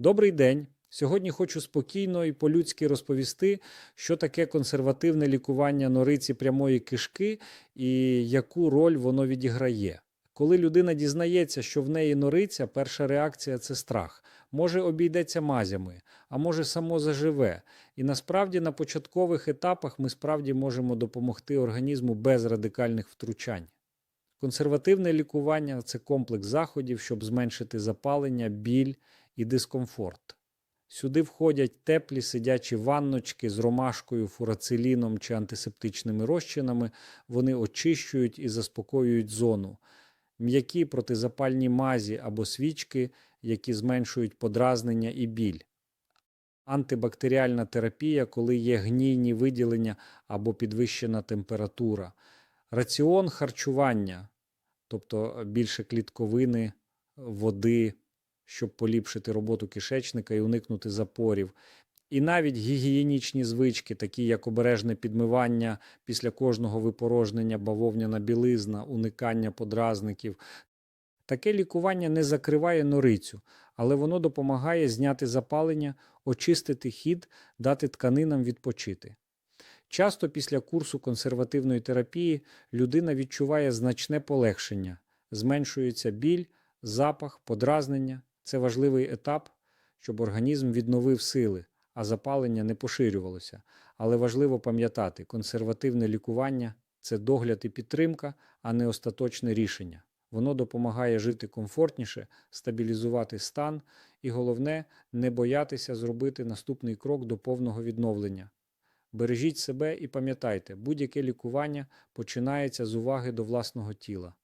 Добрий день. Сьогодні хочу спокійно і по-людськи розповісти, що таке консервативне лікування нориці прямої кишки і яку роль воно відіграє. Коли людина дізнається, що в неї нориця, перша реакція це страх. Може обійдеться мазями, а може само заживе. І насправді на початкових етапах ми справді можемо допомогти організму без радикальних втручань. Консервативне лікування це комплекс заходів, щоб зменшити запалення, біль і дискомфорт. Сюди входять теплі сидячі ванночки з ромашкою, фурациліном чи антисептичними розчинами. Вони очищують і заспокоюють зону. М'які протизапальні мазі або свічки, які зменшують подразнення і біль. Антибактеріальна терапія, коли є гнійні виділення або підвищена температура. Раціон харчування, тобто більше клітковини, води, щоб поліпшити роботу кишечника і уникнути запорів. І навіть гігієнічні звички, такі як обережне підмивання після кожного випорожнення, бавовняна білизна, уникання подразників. Таке лікування не закриває норицю, але воно допомагає зняти запалення, очистити хід, дати тканинам відпочити. Часто після курсу консервативної терапії людина відчуває значне полегшення, зменшується біль, запах, подразнення. Це важливий етап, щоб організм відновив сили, а запалення не поширювалося. Але важливо пам'ятати, консервативне лікування це догляд і підтримка, а не остаточне рішення. Воно допомагає жити комфортніше, стабілізувати стан і, головне, не боятися зробити наступний крок до повного відновлення. Бережіть себе і пам'ятайте, будь-яке лікування починається з уваги до власного тіла.